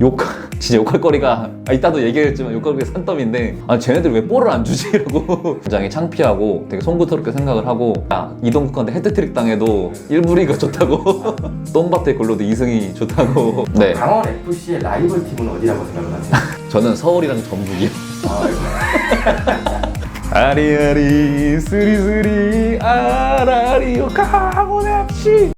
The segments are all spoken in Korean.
욕 진짜 욕할 거리가 아, 이따도 얘기했지만 욕할 거리가 산더미인데 아 쟤네들 왜 볼을 안 주지라고. 굉장히 창피하고 되게 송구스럽게 생각을 하고 야 이동국한테 헤드트릭 당해도 1부 리가 좋다고. 똥밭에 굴러도 2승이 좋다고. 네. 강원 FC의 라이벌 팀은 어디라고 생각을 하세요? 저는 서울이랑 전북이요. 아, 아리아리 스리스리 아라리요 강원 FC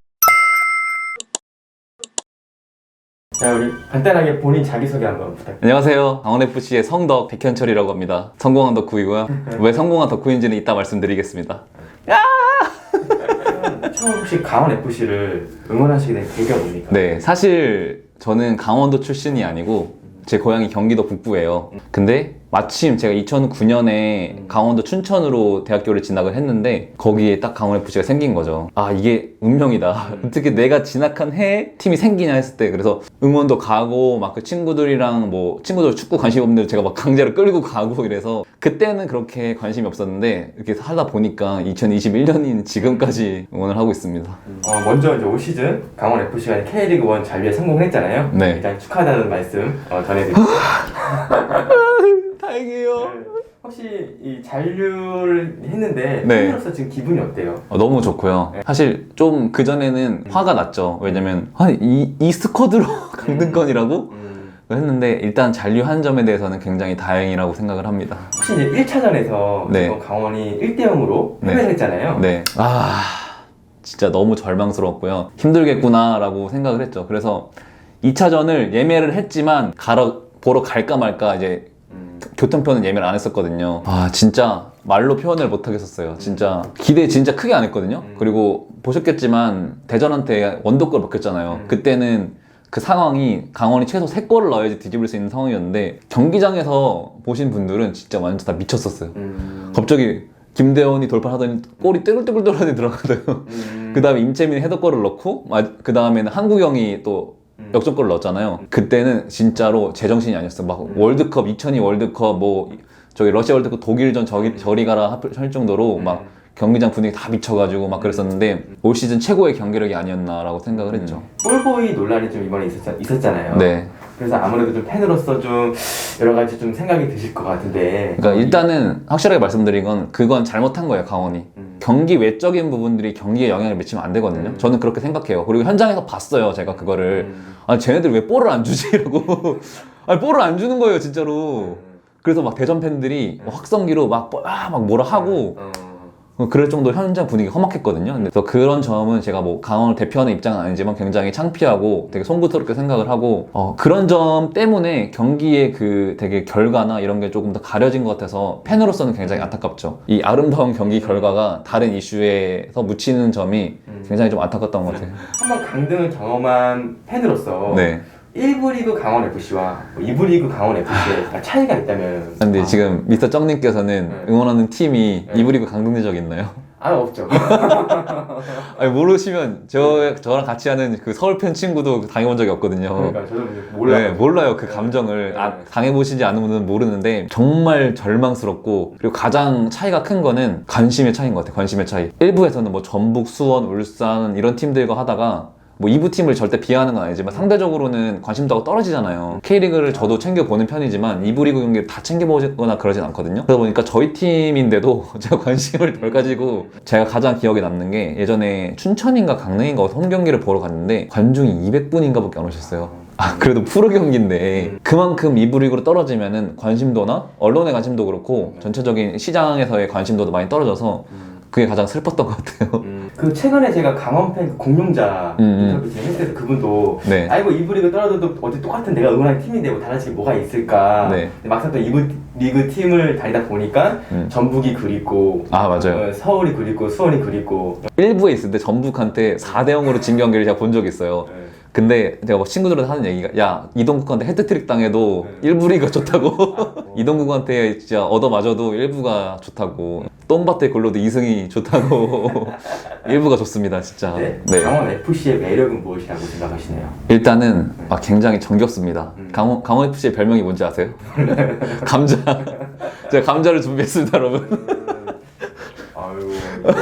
자 우리 간단하게 본인 자기소개 한번 부탁드립니다. 안녕하세요. 강원FC의 성덕 백현철이라고 합니다. 성공한 덕후이고요. 왜 성공한 덕후인지는 이따 말씀드리겠습니다. 처음 혹시 강원 FC를 응원하시게 된 계기가 뭡니까? 네, 사실 저는 강원도 출신이 아니고 제 고향이 경기도 북부예요. 근데 마침 제가 2009년에 강원도 춘천으로 대학교를 진학을 했는데 거기에 딱 강원 FC가 생긴 거죠. 아 이게 운명이다. 어떻게 내가 진학한 해에 팀이 생기냐 했을 때 그래서 응원도 가고 막 그 친구들이랑 뭐 친구들 축구 관심 없는 데 제가 막 강제로 끌고 가고 이래서 그때는 그렇게 관심이 없었는데 이렇게 살다 보니까 2021년인 지금까지 응원을 하고 있습니다. 어, 먼저 이제 올 시즌 강원 FC가 K리그 1 잔류에 성공했잖아요. 네. 일단 축하하다는 말씀 어, 전해드립니다. 다행이에요. 혹시 이 잔류를 했는데 네. 팬으로서 지금 기분이 어때요? 어, 너무 좋고요. 사실 좀 그전에는 화가 났죠. 왜냐면 아니, 이, 이 스쿼드로 강등권이라고 음, 했는데 일단 잔류한 점에 대해서는 굉장히 다행이라고 생각을 합니다. 혹시 이제 1차전에서 네. 강원이 1대 0으로 네. 패배를 했잖아요. 네. 아, 진짜 너무 절망스러웠고요. 힘들겠구나라고 생각을 했죠. 그래서 2차전을 예매를 했지만 가러 보러 갈까 말까 이제 음, 교통편은 예매를 안 했었거든요. 아, 진짜 말로 표현을 못 하겠었어요. 진짜 기대 진짜 크게 안 했거든요. 음. 그리고 보셨겠지만 대전한테 원더골 먹혔잖아요. 음. 그때는 그 상황이 강원이 최소 3골을 넣어야지 뒤집을 수 있는 상황이었는데 경기장에서 보신 분들은 진짜 완전 다 미쳤었어요. 음, 갑자기 김대원이 돌파하더니 골이 떼굴떼굴떼굴하니 들어가더라고요. 음, 그 다음에 임채민이 헤더골을 넣고 그 다음에는 한국영이 또 음. 역전골을 넣었잖아요. 그때는 진짜로 제정신이 아니었어요. 막 월드컵 2002 월드컵 뭐 저기 러시아 월드컵 독일전 저기 저리 가라 하- 할 정도로 막 경기장 분위기 다 미쳐가지고 막 그랬었는데 올 시즌 최고의 경기력이 아니었나라고 생각을 했죠. 볼보이 논란이 좀 이번에 있었, 있었잖아요. 네. 그래서 아무래도 좀 팬으로서 좀 여러 가지 좀 생각이 드실 것 같은데. 그러니까 일단은 확실하게 말씀드린 건 그건 잘못한 거예요 강원이. 음. 경기 외적인 부분들이 경기에 영향을 미치면 안 되거든요. 음. 저는 그렇게 생각해요. 그리고 현장에서 봤어요 제가 그거를. 음. 아 쟤네들 왜 볼을 안 주지라고. 아니 볼을 안 주는 거예요 진짜로. 그래서 막 대전 팬들이 확성기로 막, 아, 막 뭐라 하고 어, 어, 그럴 정도로 현장 분위기 험악했거든요. 또 그런 점은 제가 뭐 강원을 대표하는 입장은 아니지만 굉장히 창피하고 되게 송구스럽게 생각을 하고 어, 그런 점 때문에 경기의 그 되게 결과나 이런 게 조금 더 가려진 것 같아서 팬으로서는 굉장히 안타깝죠. 이 아름다운 경기 결과가 다른 이슈에서 묻히는 점이 음. 굉장히 좀 안타깝던 것 같아요. 한번 강등을 경험한 팬으로서 네. 1부 리그 강원 FC와 2부 리그 강원 FC의 차이가 있다면 근데 아, 지금 미스터 쩡님께서는 네. 응원하는 팀이 네. 이부 리그 강등된 적 있나요? 아 없죠. 아니 모르시면 저 저랑 같이 하는 그 서울 팬 친구도 당해본 적이 없거든요. 그러니까 저도 몰라요. 네, 몰라요 그 감정을 네. 아, 당해보시지 않은 분은 모르는데 정말 절망스럽고 그리고 가장 차이가 큰 거는 관심의 차이인 것 같아요 관심의 차이 일부에서는 뭐 전북, 수원, 울산 이런 팀들과 하다가 뭐 2부 팀을 절대 비하하는 건 아니지만 상대적으로는 관심도가 떨어지잖아요. K리그를 저도 챙겨보는 편이지만 2부 리그 경기를 다 챙겨보거나 그러진 않거든요. 그러다 보니까 저희 팀인데도 제가 관심을 덜 가지고 제가 가장 기억에 남는 게 예전에 춘천인가 강릉인가 홈 경기를 보러 갔는데 관중이 200분인가 밖에 안 오셨어요. 아 그래도 프로 경기인데 그만큼 2부 리그로 떨어지면은 관심도나 언론의 관심도 그렇고 전체적인 시장에서의 관심도도 많이 떨어져서 그게 가장 슬펐던 것 같아요 음, 그 최근에 제가 강원 팬 그 공룡자 음, 음. 인터뷰 진행했을 때 그분도 네. 아이고 2부 리그 떨어져도 어디 똑같은 내가 응원하는 팀인데 뭐 달라질 게 뭐가 있을까 네. 근데 막상 또 2부 리그 팀을 다니다 보니까 음. 전북이 그립고 아 맞아요 어, 서울이 그립고 수원이 그립고 일부에 있을 때 전북한테 4대 0으로 진 경기를 제가 본 적이 있어요 네. 근데 제가 뭐 친구들한테 하는 얘기가 야 이동국한테 헤드트릭 당해도 네. 일부 리가 좋다고 이동국한테 진짜 얻어맞아도 일부가 좋다고 똥밭에 굴러도 2승이 좋다고 일부가 좋습니다 진짜 네. 네. 강원 FC의 매력은 무엇이라고 생각하시나요? 일단은 아, 굉장히 정겹습니다 음. 강원, 강원 FC의 별명이 뭔지 아세요? 감자 제가 감자를 준비했습니다 여러분 아유 이거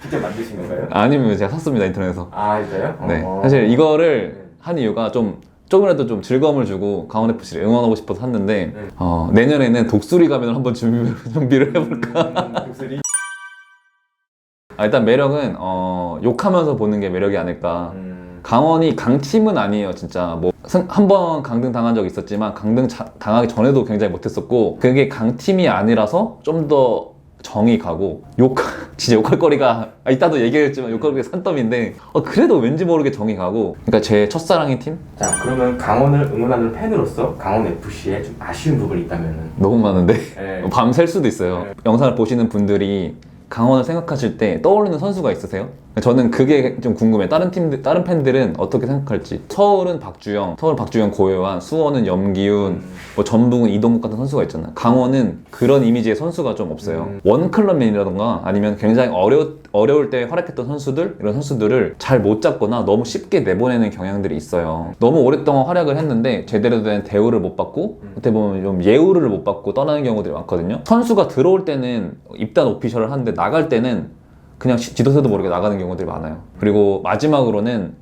직접 만드신 건가요? 아니면 제가 샀습니다 인터넷에서 아 진짜요? 네 어. 사실 이거를 한 이유가 좀 조금이라도 좀 즐거움을 주고 강원 FC를 응원하고 싶어서 샀는데 네. 어, 내년에는 독수리 가면을 한번 준비, 준비를 해볼까. 음, 독수리. 아, 일단 매력은 어, 욕하면서 보는 게 매력이 아닐까. 음, 강원이 강팀은 아니에요, 진짜. 뭐, 한 번 강등 당한 적 있었지만, 강등 자- 당하기 전에도 굉장히 못했었고, 그게 강팀이 아니라서 좀더 정이 가고, 욕, 진짜 욕할 거리가, 아, 이따도 얘기했지만 욕할 거리가 산더미인데, 어, 그래도 왠지 모르게 정이 가고, 그러니까 제 첫사랑의 팀? 자 그러면 강원을 응원하는 팬으로서 강원 FC에 좀 아쉬운 부분이 있다면은 너무 많은데. 네. 밤샐 수도 있어요. 네. 영상을 보시는 분들이 강원을 생각하실 때 떠오르는 선수가 있으세요? 저는 그게 좀 궁금해. 다른 팀들, 다른 팬들은 어떻게 생각할지. 서울은 박주영, 서울 박주영 고요한, 수원은 염기훈, 음. 뭐 전북은 이동국 같은 선수가 있잖아요. 강원은 그런 이미지의 선수가 좀 없어요. 음. 원클럽맨이라던가 아니면 굉장히 어려, 어려울 때 활약했던 선수들, 이런 선수들을 잘 못 잡거나 너무 쉽게 내보내는 경향들이 있어요. 너무 오랫동안 활약을 했는데 제대로 된 대우를 못 받고 어떻게 보면 좀 예우를 못 받고 떠나는 경우들이 많거든요. 선수가 들어올 때는 입단 오피셜을 하는데 나갈 때는 그냥 시- 지도새도 모르게 나가는 경우들이 많아요. 그리고 마지막으로는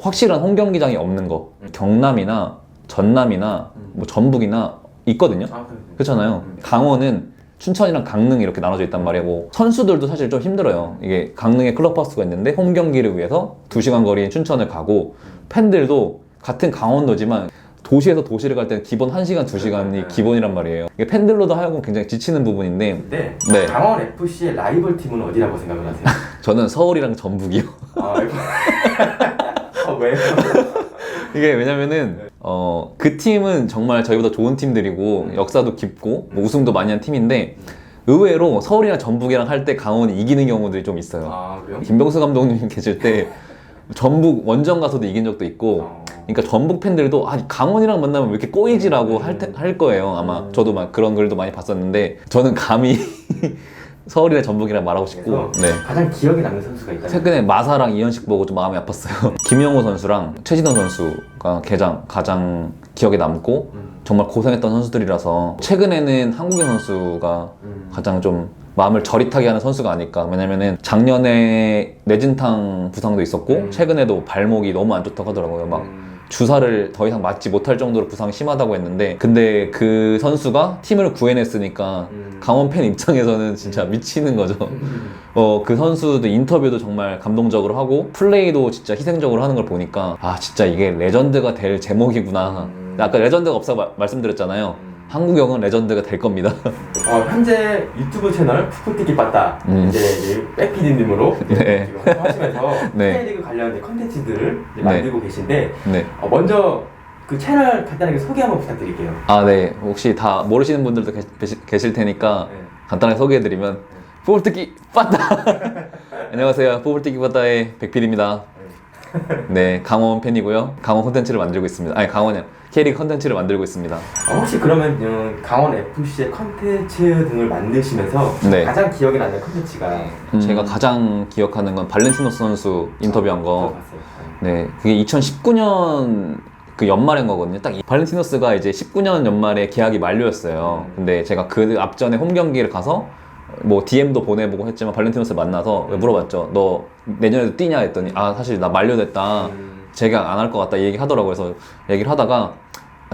확실한 홈 경기장이 없는 거. 경남이나 전남이나 뭐 전북이나 있거든요. 아. 그렇잖아요. 강원은 춘천이랑 강릉 이렇게 나눠져 있단 말이고 선수들도 사실 좀 힘들어요. 이게 강릉에 클럽하우스가 있는데 홈 경기를 위해서 2시간 거리인 춘천을 가고 팬들도 같은 강원도지만 도시에서 도시를 갈 때는 기본 1시간, 2시간이 기본이란 말이에요. 이게 팬들로도 하여금 굉장히 지치는 부분인데 근데 네. 강원 FC의 라이벌 팀은 어디라고 생각을 하세요? 저는 서울이랑 전북이요. 아. 아 왜요? 이게 왜냐면은 어, 그 팀은 정말 저희보다 좋은 팀들이고 역사도 깊고 뭐 우승도 많이 한 팀인데 의외로 서울이랑 전북이랑 할 때 강원이 이기는 경우들이 좀 있어요. 아 그래요? 김병수 감독님 계실 때 전북 원정 가서도 이긴 적도 있고 어. 그러니까 전북 팬들도 아 강원이랑 만나면 왜 이렇게 꼬이지라고 할, 테- 할 거예요 아마 저도 막 그런 글도 많이 봤었는데 저는 감히 서울이랑 전북이랑 말하고 싶고 네 가장 기억에 남는 선수가 있다면 최근에 마사랑 이현식 보고 좀 마음이 아팠어요. 김영호 선수랑 최진원 선수가 가장 가장 기억에 남고 음. 정말 고생했던 선수들이라서 최근에는 한국인 선수가 음. 가장 좀 마음을 저릿하게 하는 선수가 아닐까. 왜냐면은 작년에 내진탕 부상도 있었고 음. 최근에도 발목이 너무 안 좋다고 하더라고요. 막 음. 주사를 더 이상 맞지 못할 정도로 부상이 심하다고 했는데 근데 그 선수가 팀을 구해냈으니까 음. 강원 팬 입장에서는 진짜 미치는 거죠. 음. 어, 그 선수도 인터뷰도 정말 감동적으로 하고 플레이도 진짜 희생적으로 하는 걸 보니까 아 진짜 이게 레전드가 될 제목이구나 음. 아까 레전드가 마- 말씀드렸잖아요 음. 한국영은 레전드가 될 겁니다 어, 현재 유튜브 채널 푸푸티기 빠따 음. 이제 백PD님으로 네. 지금 하시면서 네. K리그 관련 컨텐츠들을 이제 네. 만들고 계신데 네. 어, 먼저 그 채널 간단하게 소개 한번 부탁드릴게요. 아, 네. 혹시 다 모르시는 분들도 계시, 계실 테니까 네. 간단하게 소개해드리면 뽀글뜨기 빠따 안녕하세요 뽀글뜨기 빠따의 백필입니다 네 강원 팬이고요 강원 콘텐츠를 만들고 있습니다 아니 강원이 캐리 컨텐츠를 만들고 있습니다 어, 혹시 그러면 음, 강원 FC의 컨텐츠 등을 만드시면서 네. 가장 기억에 남는 컨텐츠가 제가 가장 기억하는 건 발렌티노스 선수 인터뷰한 거 들어봤어요. 네, 그게 2019년 그 연말인 거거든요. 딱 이- 발렌티노스가 이제 19년 연말에 계약이 만료였어요. 음. 근데 제가 그 앞전에 홈 경기를 가서 뭐 DM도 보내보고 했지만 발렌티노스를 만나서 물어봤죠. 너 내년에도 뛰냐 했더니 아 사실 나 만료됐다. 음, 제가 안 할 것 같다 이 얘기 하더라고요. 그래서 얘기를 하다가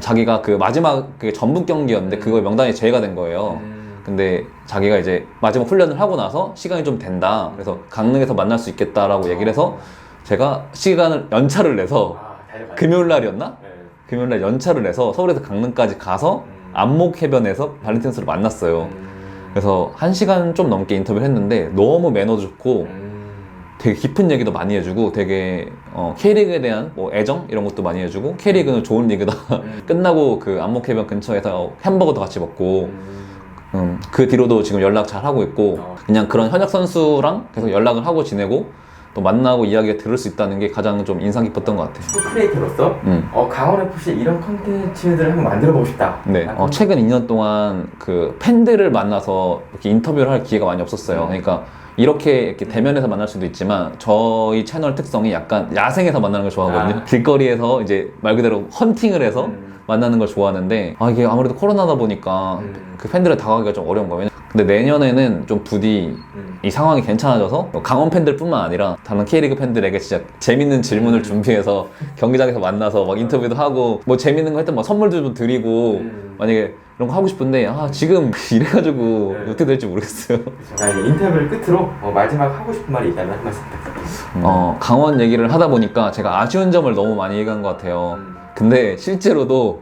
자기가 그 마지막 그 전북 경기였는데 그거 명단에 제외가 된 거예요. 음, 근데 자기가 이제 마지막 훈련을 하고 나서 시간이 좀 된다. 그래서 강릉에서 만날 수 있겠다라고 얘기를 해서 제가 시간을 연차를 내서 아. 금요일 날이었나? 네. 금요일 날 연차를 내서 서울에서 강릉까지 가서 음. 안목 해변에서 발렌티노스를 만났어요. 음, 그래서 한 시간 좀 넘게 인터뷰를 했는데 너무 매너도 좋고 음, 되게 깊은 얘기도 많이 해주고 되게 어, K리그에 대한 뭐 애정 이런 것도 많이 해주고 K리그는 좋은 리그다. 음. 끝나고 그 안목 해변 근처에서 햄버거도 같이 먹고 음, 음, 그 뒤로도 지금 연락 잘 하고 있고 어. 그냥 그런 현역 선수랑 계속 연락을 하고 지내고 또 만나고 이야기가 들을 수 있다는 게 가장 좀 인상 깊었던 것 같아요. 축구 크리에이터로서 음. 어, 강원 FC 이런 컨텐츠들을 한번 만들어 보고 싶다. 네, 아, 어, 최근 2년 동안 그 팬들을 만나서 이렇게 인터뷰를 할 기회가 많이 없었어요. 음. 그러니까 이렇게, 이렇게 대면에서 만날 수도 있지만 저희 채널 특성이 약간 야생에서 만나는 걸 좋아하거든요. 아. 길거리에서 이제 말 그대로 헌팅을 해서 음. 만나는 걸 좋아하는데 아 이게 아무래도 코로나다 보니까 음. 그 팬들을 다가가기가 좀 어려운 거예요. 근데 내년에는 좀 부디 음. 이 상황이 괜찮아져서 뭐 강원 팬들뿐만 아니라 다른 K리그 팬들에게 진짜 재밌는 질문을 준비해서 경기장에서 만나서 막 인터뷰도 하고 뭐 재밌는 거 했던 막 선물도 좀 드리고 음. 만약에 이런 거 하고 싶은데 아 지금 이래가지고 네. 어떻게 될지 모르겠어요. 자, 이제 인터뷰를 끝으로 어, 마지막 하고 싶은 말이 있다면 한 말씀 부탁드립니다. 어 강원 얘기를 하다 보니까 제가 아쉬운 점을 너무 많이 얘기한 것 같아요. 음. 근데 실제로도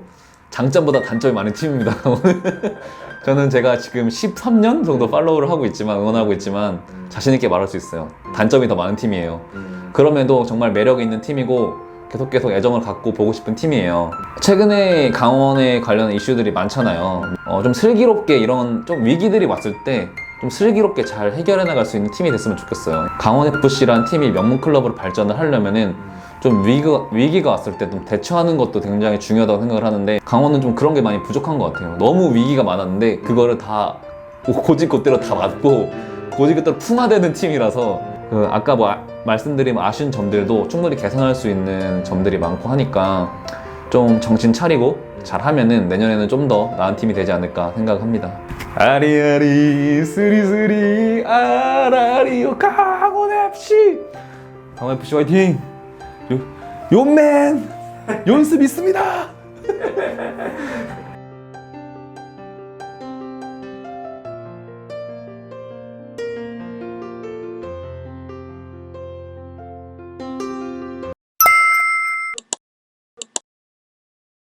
장점보다 단점이 많은 팀입니다. 저는 제가 지금 13년 정도 팔로우를 하고 있지만 응원하고 있지만 자신 있게 말할 수 있어요. 단점이 더 많은 팀이에요. 음. 그럼에도 정말 매력 있는 팀이고 계속 계속 애정을 갖고 보고 싶은 팀이에요. 최근에 강원에 관련 이슈들이 많잖아요. 어, 좀 슬기롭게 이런 좀 위기들이 왔을 때 좀 슬기롭게 잘 해결해 나갈 수 있는 팀이 됐으면 좋겠어요. 강원 FC란 팀이 명문 클럽으로 발전을 하려면은 좀 위기가, 위기가 왔을 때 좀 대처하는 것도 굉장히 중요하다고 생각을 하는데 강원은 좀 그런 게 많이 부족한 것 같아요. 너무 위기가 많았는데 그거를 다 고집god대로 다 맞고 고집god대로 풍화되는 팀이라서 그 아까 뭐 아- 말씀드린 아쉬운 점들도 충분히 개선할 수 있는 점들이 많고 하니까 좀 정신 차리고 잘하면은 내년에는 좀 더 나은 팀이 되지 않을까 생각합니다. 아리아리 스리스리 아라리오 강원 FC 강원 FC 화이팅! 요, 요맨 연습 있습니다.